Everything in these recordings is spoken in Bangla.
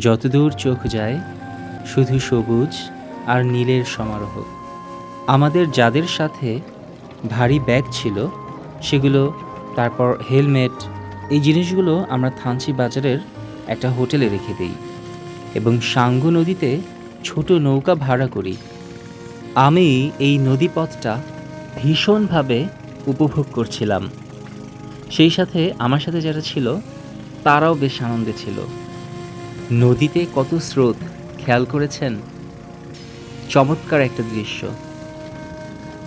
যতদূর চোখ যায়, শুধু সবুজ আর নীলের সমারোহ। আমাদের যাদের সাথে ভারী ব্যাগ ছিল, সেগুলো, তারপর হেলমেট, এই জিনিসগুলো আমরা থানচি বাজারের একটা হোটেলে রেখে দিই এবং সাঙ্গু নদীতে ছোট নৌকা ভাড়া করি। আমি এই নদীপথটা ভীষণভাবে উপভোগ করছিলাম। সেই সাথে আমার সাথে যারা ছিল, তারাও বেশ আনন্দে ছিল। নদীতে কত স্রোত, খেয়াল করেছেন? চমৎকার একটা দৃশ্য।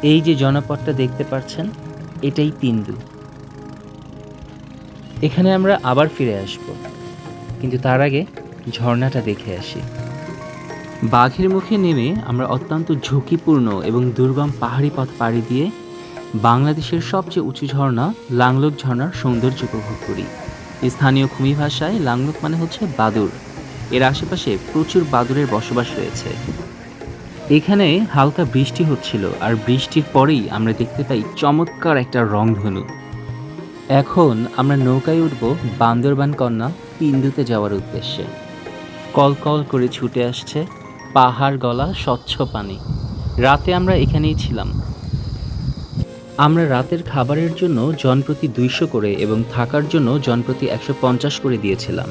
এই যে জনপদটা দেখতে পাচ্ছেন, এটাই তিন্দু এখানে আমরা আবার ফিরে আসব, কিন্তু তার আগে ঝর্ণাটা দেখে আসি। বাঘের মুখে নেমে আমরা অত্যন্ত ঝুঁকিপূর্ণ এবং দুর্গম পাহাড়ি পথ পাড়ি দিয়ে বাংলাদেশের সবচেয়ে উঁচু ঝর্ণা লাংলোক ঝর্ণার সৌন্দর্য উপভোগ করি। স্থানীয় খুমি ভাষায় লাংলোক মানে হচ্ছে বাদুর এর আশেপাশে প্রচুর বাদুরের বসবাস রয়েছে। এখানে হালকা বৃষ্টি হচ্ছিল, আর বৃষ্টির পরেই আমরা দেখতে পাই চমৎকার একটা রংধনু। এখন আমরা নৌকায় উঠব বান্দরবান কন্যা তিন্দুতে যাওয়ার উদ্দেশ্যে। কলকল করে ছুটে আসছে পাহাড় গলা স্বচ্ছ পানি। রাতে আমরা এখানেই ছিলাম। আমরা রাতের খাবারের জন্য জনপ্রতি দুইশো করে এবং থাকার জন্য জনপ্রতি একশো পঞ্চাশ করে দিয়েছিলাম।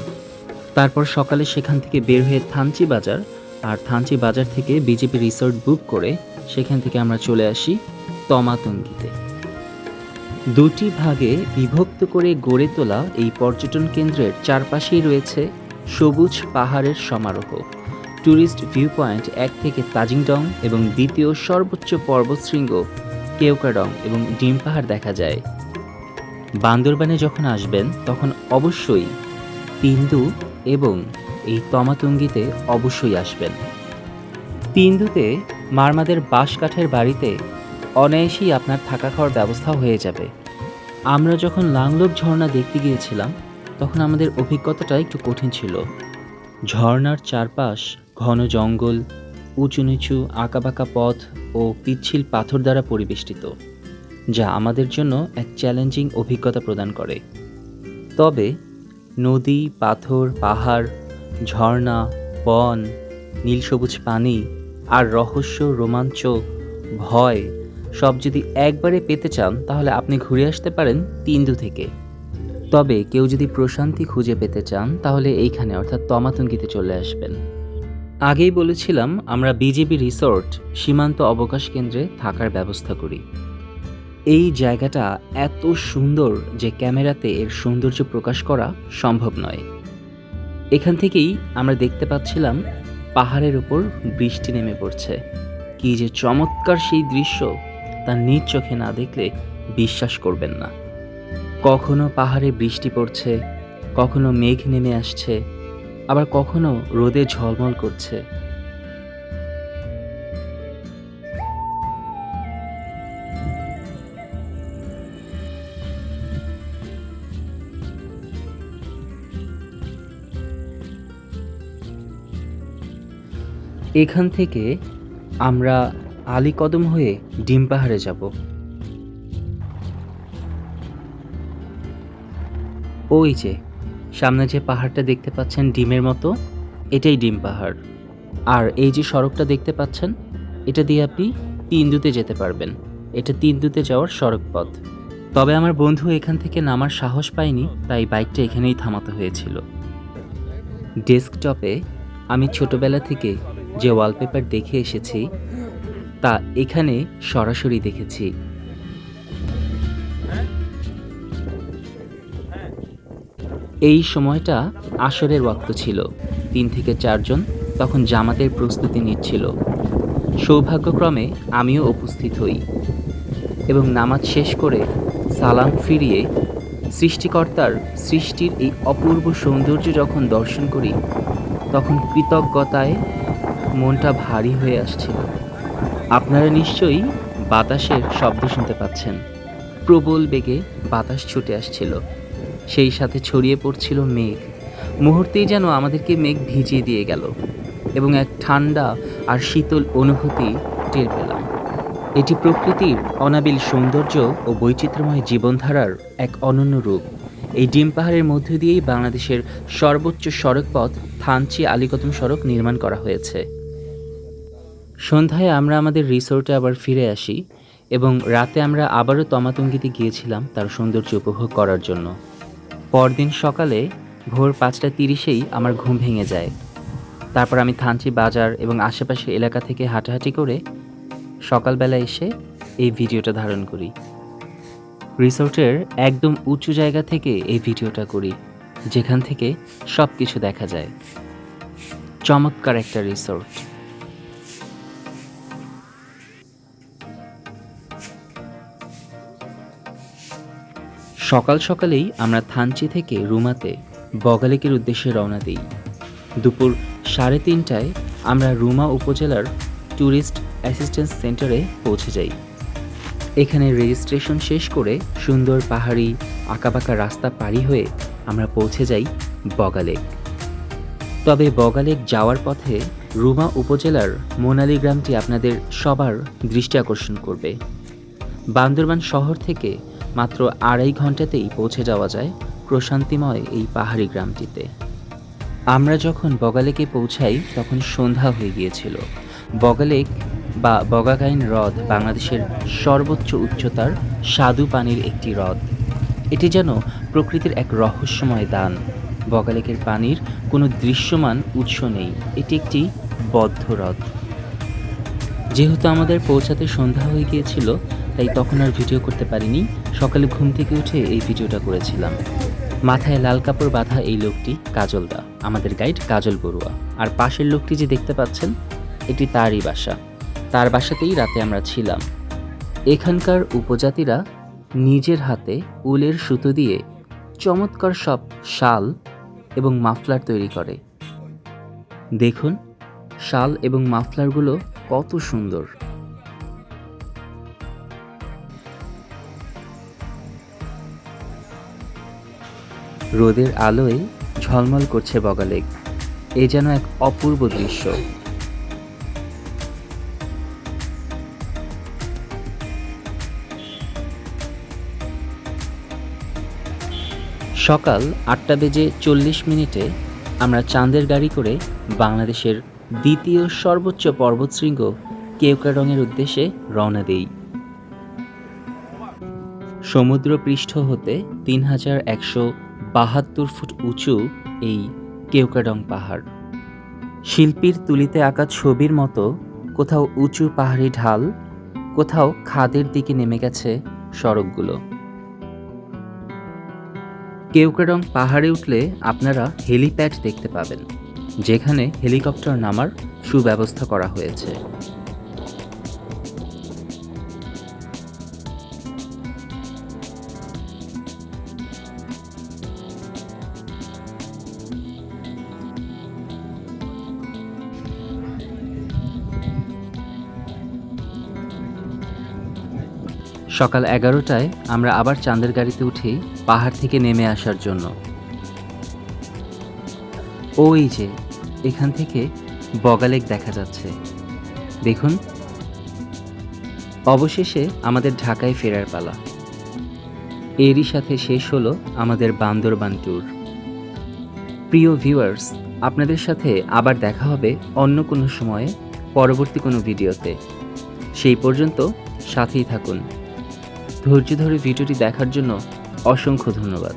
তারপর সকালে সেখান থেকে বের হয়ে থানচি বাজার আর থানচি বাজার থেকে বিজেপি রিসোর্ট বুক করে সেখান থেকে আমরা চলে আসি তমাতঙ্গিতে। দুটি ভাগে বিভক্ত করে গড়ে তোলা এই পর্যটন কেন্দ্রের চারপাশেই রয়েছে সবুজ পাহাড়ের সমারোহ। ট্যুরিস্ট ভিউ পয়েন্ট এক থেকে তাজিংডং এবং দ্বিতীয় সর্বোচ্চ পর্বতশৃঙ্গ কেওকাডং এবং ডিম পাহাড় দেখা যায়। বান্দরবানে যখন আসবেন, তখন অবশ্যই তিন্দু এবং এই তমাতঙ্গিতে অবশ্যই আসবেন। তিন্দুতে মারমাদের বাঁশ কাঠের বাড়িতে অনায়াসেই আপনার থাকা খাওয়ার ব্যবস্থা হয়ে যাবে। আমরা যখন লাংলোক ঝর্ণা দেখতে গিয়েছিলাম, তখন আমাদের অভিজ্ঞতাটা একটু কঠিন ছিল। ঝর্ণার চারপাশ ঘন জঙ্গল উঁচু নিচু আঁকাবাঁকা পথ ও পিচ্ছিল পাথর দ্বারা পরিবেষ্টিত, যা আমাদের জন্য এক চ্যালেঞ্জিং অভিজ্ঞতা প্রদান করে। তবে নদী, পাথর, পাহাড়, ঝর্ণা, বন, নীল সবুজ পানি আর রহস্য, রোমাঞ্চ, ভয় সব যদি একবারে পেতে চান, তাহলে আপনি ঘুরে আসতে পারেন তিন্দু থেকে। তবে কেউ যদি প্রশান্তি খুঁজে পেতে চান, তাহলে এইখানে, অর্থাৎ তমাতঙ্গিতে চলে আসবেন। আগেই বলেছিলাম, আমরা বিজেপি রিসোর্ট, সীমান্ত অবকাশ কেন্দ্রে থাকার ব্যবস্থা করি। এই জায়গাটা এত সুন্দর যে ক্যামেরাতে এর সৌন্দর্য প্রকাশ করা সম্ভব নয়। এখান থেকেই আমরা দেখতে পাচ্ছিলাম পাহাড়ের ওপর বৃষ্টি নেমে পড়ছে। কি যে চমৎকার সেই দৃশ্য তা নিজ চোখে না দেখলে বিশ্বাস করবেন না। কখনো পাহাড়ে বৃষ্টি পড়ছে, কখনো মেঘ নেমে আসছে, আবার কখনো রোদে ঝলমল করছে। এখান থেকে আমরা আলীকদম হয়ে ডিম পাহাড়ে যাব। ওই যে, সামনে যে পাহাড়টা দেখতে পাচ্ছেন ডিমের মতো, এটাই ডিম পাহাড়। আর এই যে সড়কটা দেখতে পাচ্ছেন, এটা দিয়ে আপনি তিনদুতে যেতে পারবেন। এটা তিনদুতে যাওয়ার সড়ক পথ তবে আমার বন্ধু এখান থেকে নামার সাহস পায়নি, তাই বাইকটা এখানেই থামাতে হয়েছিল। ডেস্কটপে আমি ছোটবেলা থেকে যে ওয়ালপেপার দেখে এসেছি, তা এখানে সরাসরি দেখেছি। এই সময়টা আসরের ওয়াক্ত ছিল। তিন থেকে চারজন তখন জামাতের প্রস্তুতি নিচ্ছিল। সৌভাগ্যক্রমে আমিও উপস্থিত হই এবং নামাজ শেষ করে সালাম ফিরিয়ে সৃষ্টিকর্তার সৃষ্টির এই অপূর্ব সৌন্দর্য যখন দর্শন করি, তখন কৃতজ্ঞতায় মনটা ভারী হয়ে আসছিল। আপনারা নিশ্চয়ই বাতাসের শব্দ শুনতে পাচ্ছেন। প্রবল বেগে বাতাস ছুটে আসছিল। সেই সাথে ছড়িয়ে পড়ছিল মেঘ। মুহূর্তেই যেন আমাদেরকে মেঘ ভিজিয়ে দিয়ে গেল এবং এক ঠান্ডা আর শীতল অনুভূতি টের পেলাম। এটি প্রকৃতির অনাবিল সৌন্দর্য ও বৈচিত্র্যময় জীবনধারার এক অনন্য রূপ। এই ডিম পাহাড়ের মধ্য দিয়েই বাংলাদেশের সর্বোচ্চ সড়কপথ থানচি আলিকদম সড়ক নির্মাণ করা হয়েছে। সন্ধ্যায় আমরা আমাদের রিসোর্টে আবার ফিরে আসি এবং রাতে আমরা আবারও তমাতঙ্গিতে গিয়েছিলাম তার সৌন্দর্য উপভোগ করার জন্য। পরদিন সকালে ভোর পাঁচটা তিরিশেই আমার ঘুম ভেঙে যায়। তারপর আমি থানচি বাজার এবং আশেপাশের এলাকা থেকে হাঁটাহাঁটি করে সকালবেলা এসে এই ভিডিওটা ধারণ করি। রিসোর্টের একদম উঁচু জায়গা থেকে এই ভিডিওটা করি, যেখান থেকে সব কিছু দেখা যায়। চমৎকার একটা রিসোর্ট। সকাল সকালেই আমরা থানচি থেকে রুমাতে বগালেকের উদ্দেশ্যে রওনা দিই। দুপুর সাড়ে তিনটায় আমরা রুমা উপজেলার ট্যুরিস্ট অ্যাসিস্ট্যান্স সেন্টারে পৌঁছে যাই। এখানে রেজিস্ট্রেশন শেষ করে সুন্দর পাহাড়ি, আঁকাবাঁকা রাস্তা পাড়ি হয়ে আমরা পৌঁছে যাই বগালেক। তবে বগালেক যাওয়ার পথে রুমা উপজেলার মোনালি গ্রামটি আপনাদের সবার দৃষ্টি আকর্ষণ করবে। বান্দরবান শহর থেকে মাত্র আড়াই ঘন্টাতেই পৌঁছে যাওয়া যায় প্রশান্তিময় এই পাহাড়ি গ্রামটিতে। আমরা যখন বগালেকে পৌঁছাই, তখন সন্ধ্যা হয়ে গিয়েছিল। বগালেক বা বগাগাইন হ্রদ বাংলাদেশের সর্বোচ্চ উচ্চতার স্বাদু পানির একটি হ্রদ। এটি যেন প্রকৃতির এক রহস্যময় দান। বগালেকের পানির কোনো দৃশ্যমান উৎস নেই। এটি একটি বদ্ধ হ্রদ। যেহেতু আমাদের পৌঁছাতে সন্ধ্যা হয়ে গিয়েছিল তাই তখন আর ভিডিও করতে পারিনি। সকালে ঘুম থেকে উঠে এই ভিডিওটা করেছিলাম। মাথায় লাল কাপড় বাঁধা এই লোকটি কাজলদা, আমাদের গাইড কাজল বড়ুয়া। আর পাশের লোকটি যে দেখতে পাচ্ছেন, এটি তারই বাসা। তার বাসাতেই রাতে আমরা ছিলাম। এখানকার উপজাতিরা নিজের হাতে উলের সুতো দিয়ে চমৎকার সব শাল এবং মাফলার তৈরি করে। দেখুন, শাল এবং মাফলারগুলো কত সুন্দর। রোদের আলোয় ঝলমল করছে বগালেক। এ যেন এক অপূর্ব দৃশ্য। সকাল আটটা বেজে চল্লিশ মিনিটে আমরা চাঁদের গাড়ি করে বাংলাদেশের দ্বিতীয় সর্বোচ্চ পর্বতশৃঙ্গ কেওকারঙের উদ্দেশ্যে রওনা দেই। সমুদ্র পৃষ্ঠ হতে তিন হাজার একশো বাহাত্তর ফুট উঁচু এই কেওকাডং পাহাড়। শিল্পীর তুলিতে আঁকা ছবির মতো কোথাও উঁচু পাহাড়ি ঢাল, কোথাও খাদের দিকে নেমে গেছে সড়কগুলো। কেওকাডং পাহাড়ে উঠলে আপনারা হেলিপ্যাড দেখতে পাবেন, যেখানে হেলিকপ্টার নামার সুব্যবস্থা করা হয়েছে। সকাল এগারোটায় আমরা আবার চাঁদের গাড়িতে উঠি পাহাড় থেকে নেমে আসার জন্য। ওই যে, এখান থেকে বগালেক দেখা যাচ্ছে। দেখুন। অবশেষে আমাদের ঢাকায় ফেরার পালা। এরই সাথে শেষ হলো আমাদের বান্দরবান ট্যুর প্রিয় ভিউয়ার্স আপনাদের সাথে আবার দেখা হবে অন্য কোনো সময়ে, পরবর্তী কোনো ভিডিওতে। সেই পর্যন্ত সাথেই থাকুন। ধৈর্য ধরে ভিডিওটি দেখার জন্য অসংখ্য ধন্যবাদ।